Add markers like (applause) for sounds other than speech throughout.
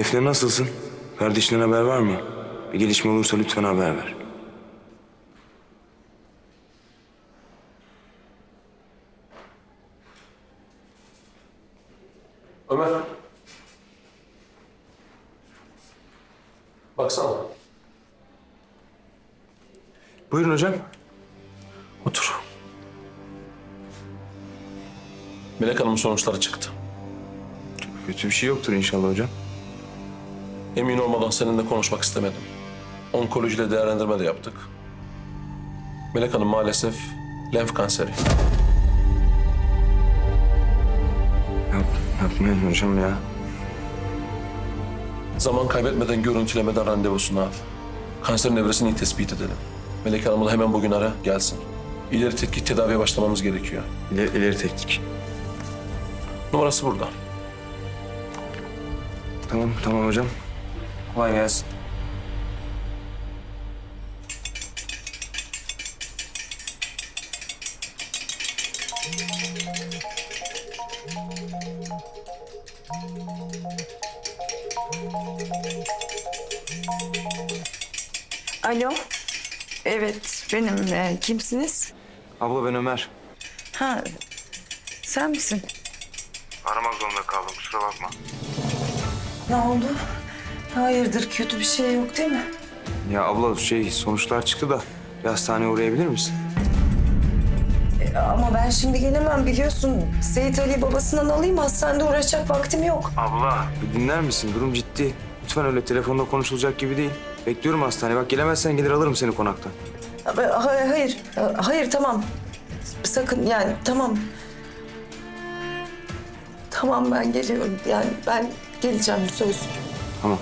Defne nasılsın? Kardeşinden haber var mı? Bir gelişme olursa lütfen haber ver. Ömer. Baksana. Buyurun hocam. Otur. Melek Hanım'ın sonuçları çıktı. Kötü bir şey yoktur inşallah hocam. Emin olmadan seninle konuşmak istemedim. Onkolojiyle değerlendirme de yaptık. Melek Hanım maalesef lenf kanseri. Yap, yapmayın hocam ya. Zaman kaybetmeden görüntülemeden randevusunu al. Kanserin evresini iyi tespit edelim. Melek Hanım'ı da hemen bugün ara, gelsin. İleri tetkik tedaviye başlamamız gerekiyor. İleri, ileri teknik. Numarası burada. Tamam, tamam hocam. Kolay gelsin. Alo. Evet benim. Ee, kimsiniz? Abla ben Ömer. Ha sen misin? Aramak zorunda kaldım kusura bakma. Ne oldu? Hayırdır kötü bir şey yok değil mi? Ya abla şey sonuçlar çıktı da bir hastaneye uğrayabilir misin? Ee, ama ben şimdi gelemem biliyorsun. Seyit Ali babasından alayım hastanede uğraşacak vaktim yok. Abla. Bir dinler misin? Durum ciddi. Lütfen öyle telefonda konuşulacak gibi değil. Bekliyorum hastaneye. Bak gelemezsen gelir alırım seni konaktan. Ha- Hayır, hayır, hayır tamam. Sakın yani tamam. Tamam ben geliyorum yani ben geleceğim söz. Tamam.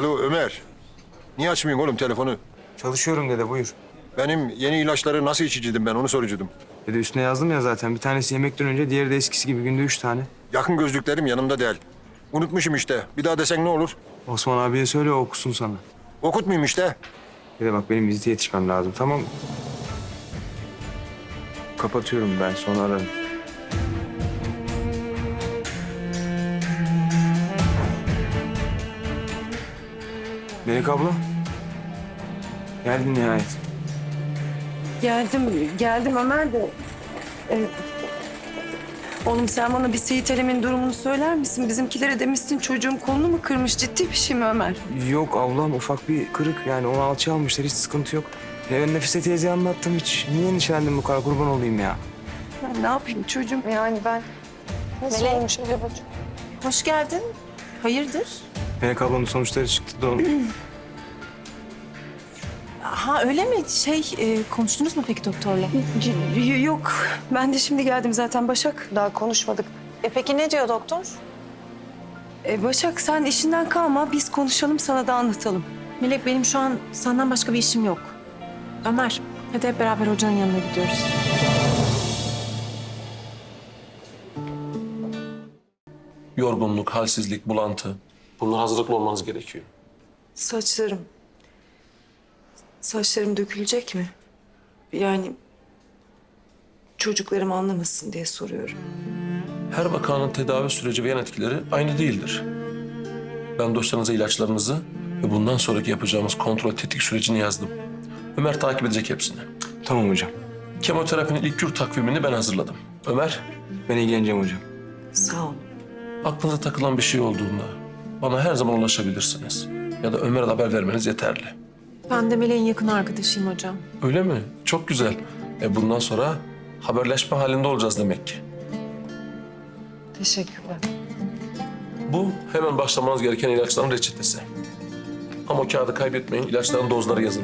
Alo Ömer. Niye açmıyorsun oğlum telefonu? Çalışıyorum dede buyur. Benim yeni ilaçları nasıl içiciydim ben onu sorucudum. Dede üstüne yazdım ya zaten. Bir tanesi yemekten önce, diğeri de eskisi gibi günde üç tane. Yakın gözlüklerim yanımda değil. Unutmuşum işte. Bir daha desen ne olur? Osman abiye söyle o okusun sana. Okutmayayım işte. Dede bak benim vizite yetişmem lazım tamam Kapatıyorum ben sonra ararım. Melek abla. Geldin nihayet. Geldim, geldim Ömer de. Ee, oğlum sen bana bir Seyit Alem'in durumunu söyler misin? Bizimkilere demişsin çocuğum kolunu mu kırmış? Ciddi bir şey mi Ömer? Yok ablam ufak bir kırık yani onu alçı almışlar hiç sıkıntı yok. Ya ben Nefise teyzeye anlattım hiç. Niye endişelendin bu kadar kurban olayım ya? Ben ne yapayım çocuğum? Yani ben nasıl olmuş acaba? Hoş geldin. Hayırdır? Melek ablanın sonuçları çıktı da onu... Ha öyle mi? Şey e, konuştunuz mu peki doktorla? Yok, ben de şimdi geldim zaten Başak. Daha konuşmadık. E peki ne diyor doktor? Ee, Başak sen işinden kalma, biz konuşalım sana da anlatalım. Melek benim şu an senden başka bir işim yok. Ömer hadi hep beraber hocanın yanına gidiyoruz. Yorgunluk, halsizlik, bulantı. Bunlar hazırlıklı olmanız gerekiyor. Saçlarım. Saçlarım dökülecek mi? Yani çocuklarım anlamasın diye soruyorum. Her vakanın tedavi süreci ve yan etkileri aynı değildir. Ben dosyanıza ilaçlarınızı ve bundan sonraki yapacağımız kontrol tetkik sürecini yazdım. Ömer takip edecek hepsini. Tamam hocam. Kemoterapinin ilk kür takvimini ben hazırladım. Ömer, Ben ilgileneceğim hocam. Sağ ol. aklınıza takılan bir şey olduğunda bana her zaman ulaşabilirsiniz. Ya da Ömer'e haber vermeniz yeterli. Ben de Melek'in yakın arkadaşıyım hocam. Öyle mi? Çok güzel. E bundan sonra haberleşme halinde olacağız demek ki. Teşekkürler. Bu hemen başlamanız gereken ilaçların reçetesi. Ama kağıdı kaybetmeyin, ilaçların dozları yazın.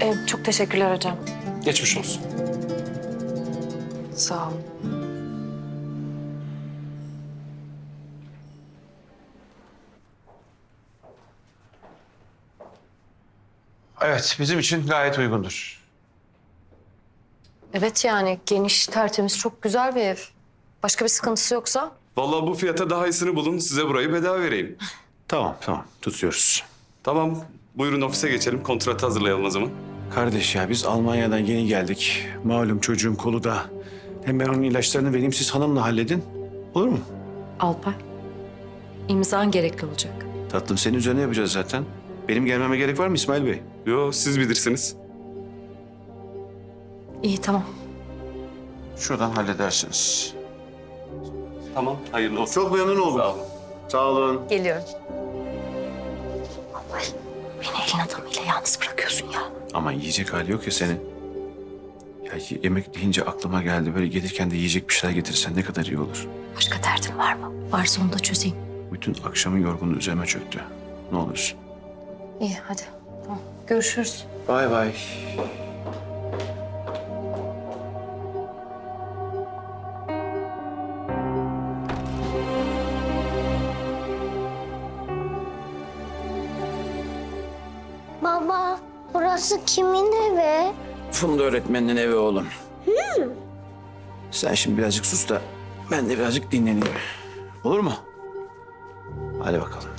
E, çok teşekkürler hocam. Geçmiş olsun. Sağ ol. Evet, bizim için gayet uygundur. Evet yani geniş, tertemiz, çok güzel bir ev. Başka bir sıkıntısı yoksa? Vallahi bu fiyata daha iyisini bulun. Size burayı bedava vereyim. (laughs) Tamam, tamam. Tutuyoruz. Tamam. Buyurun ofise geçelim. Kontratı hazırlayalım o zaman. Kardeş ya biz Almanya'dan yeni geldik. Malum çocuğum kolu da. Hem ben onun ilaçlarını vereyim, siz hanımla halledin. Olur mu? Alpay. İmzan gerekli olacak. Tatlım senin üzerine yapacağız zaten. Benim gelmeme gerek var mı İsmail Bey? Yo siz bilirsiniz. İyi tamam. Şuradan halledersiniz. Tamam. Hayırlı olsun. Çok memnun oldum. Sağ olun. Sağ olun. Geliyorum. Alpay, beni elin adamıyla yalnız bırakıyorsun ya. Ama yiyecek hali yok ya senin. Ya yemek deyince aklıma geldi. Böyle gelirken de yiyecek bir şeyler getirsen ne kadar iyi olur. Başka derdin var mı? Varsa onu da çözeyim. Bütün akşamın yorgunluğu üzerime çöktü. Ne olursun. İyi hadi. Tamam. Görüşürüz. Bay bay. Baba, burası kimin evi? Funda öğretmeninin evi oğlum. Sen şimdi birazcık sus da ben de birazcık dinleneyim. Olur mu? Hadi bakalım.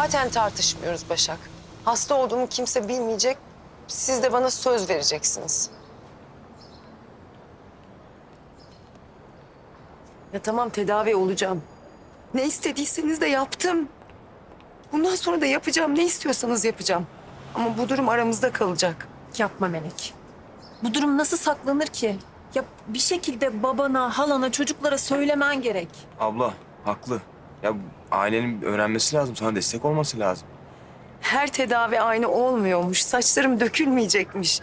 Zaten tartışmıyoruz Başak. Hasta olduğumu kimse bilmeyecek. Siz de bana söz vereceksiniz. Ya tamam tedavi olacağım. Ne istediyseniz de yaptım. Bundan sonra da yapacağım. Ne istiyorsanız yapacağım. Ama bu durum aramızda kalacak. Yapma Melek. Bu durum nasıl saklanır ki? Ya bir şekilde babana, halana, çocuklara söylemen gerek. Abla haklı. Ya ailenin öğrenmesi lazım. Sana destek olması lazım. Her tedavi aynı olmuyormuş. Saçlarım dökülmeyecekmiş.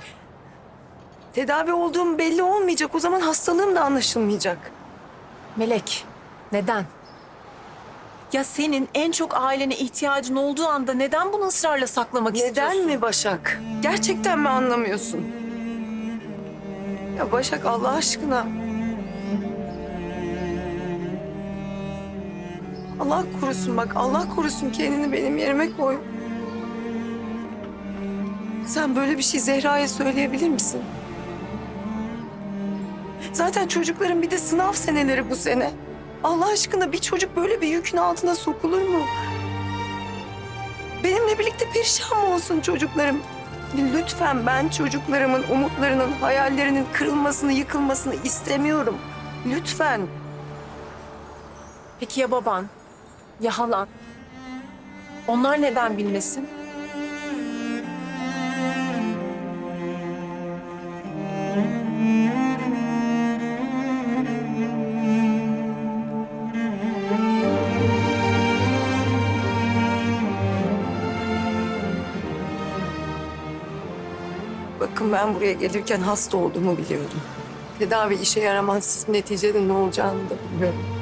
Tedavi olduğum belli olmayacak. O zaman hastalığım da anlaşılmayacak. Melek, neden? Ya senin en çok ailene ihtiyacın olduğu anda neden bunu ısrarla saklamak istiyorsun? Neden mi Başak? Gerçekten mi anlamıyorsun? Ya Başak Allah aşkına. Allah korusun bak Allah korusun kendini benim yerime koy. Sen böyle bir şey Zehra'ya söyleyebilir misin? Zaten çocukların bir de sınav seneleri bu sene. Allah aşkına bir çocuk böyle bir yükün altına sokulur mu? Benimle birlikte perişan mı olsun çocuklarım? Lütfen ben çocuklarımın umutlarının, hayallerinin kırılmasını, yıkılmasını istemiyorum. Lütfen. Peki ya baban? Ya halan? Onlar neden bilmesin? Bakın ben buraya gelirken hasta olduğumu biliyordum. Tedavi işe yaramaz. Neticede ne olacağını da bilmiyorum.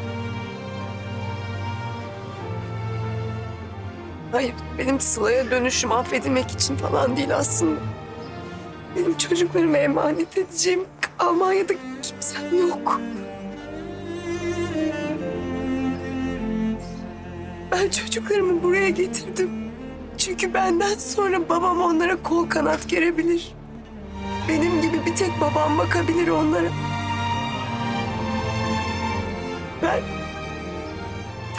Hayır, benim Sıla'ya dönüşüm affedilmek için falan değil aslında. Benim çocuklarımı emanet edeceğim Almanya'da kimsem yok. Ben çocuklarımı buraya getirdim. Çünkü benden sonra babam onlara kol kanat gerebilir. Benim gibi bir tek babam bakabilir onlara. Ben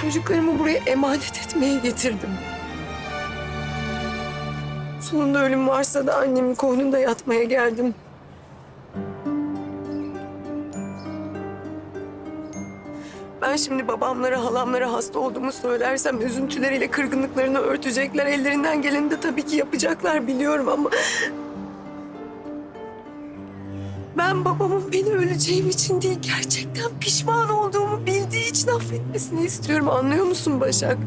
çocuklarımı buraya emanet etmeye getirdim. Sonunda ölüm varsa da annemin koynunda yatmaya geldim. Ben şimdi babamlara, halamlara hasta olduğumu söylersem üzüntüleriyle kırgınlıklarını örtecekler. Ellerinden geleni de tabii ki yapacaklar biliyorum ama... Ben babamın beni öleceğim için değil, gerçekten pişman olduğumu bildiği için affetmesini istiyorum. Anlıyor musun Başak?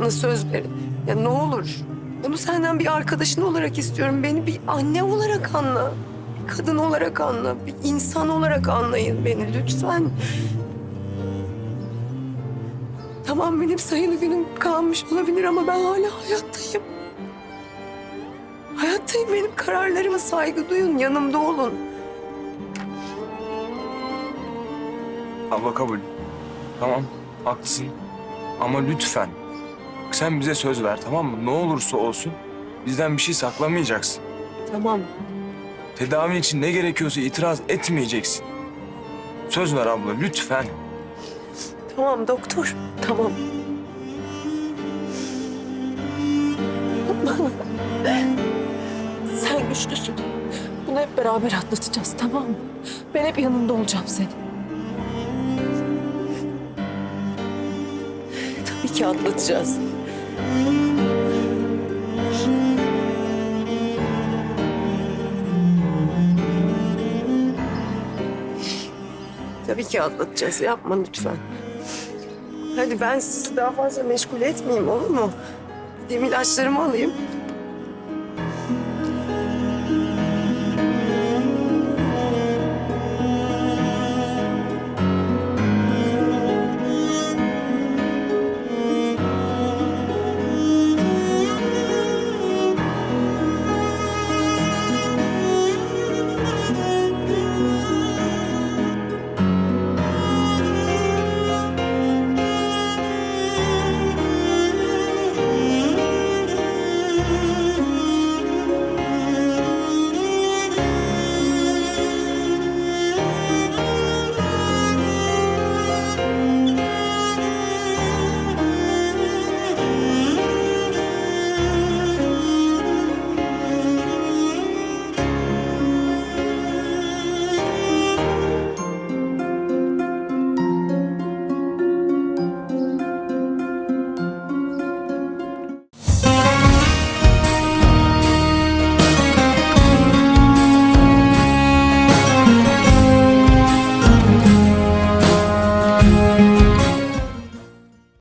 Bana söz verin. Ya ne olur. Bunu senden bir arkadaşın olarak istiyorum. Beni bir anne olarak anla. Bir kadın olarak anla. Bir insan olarak anlayın beni lütfen. Tamam benim sayılı günüm kalmış olabilir ama ben hala hayattayım. Hayattayım. Benim kararlarıma saygı duyun. Yanımda olun. Abla kabul. Tamam haklısın. Ama lütfen sen bize söz ver tamam mı? Ne olursa olsun bizden bir şey saklamayacaksın. Tamam. Tedavin için ne gerekiyorsa itiraz etmeyeceksin. Söz ver abla lütfen. Tamam doktor. Tamam. Sen güçlüsün. Bunu hep beraber atlatacağız tamam mı? Ben hep yanında olacağım senin. Tabii ki atlatacağız. Tabii ki atlatacağız. Yapma lütfen. Hadi ben sizi daha fazla meşgul etmeyeyim olur mu? Gideyim ilaçlarımı alayım.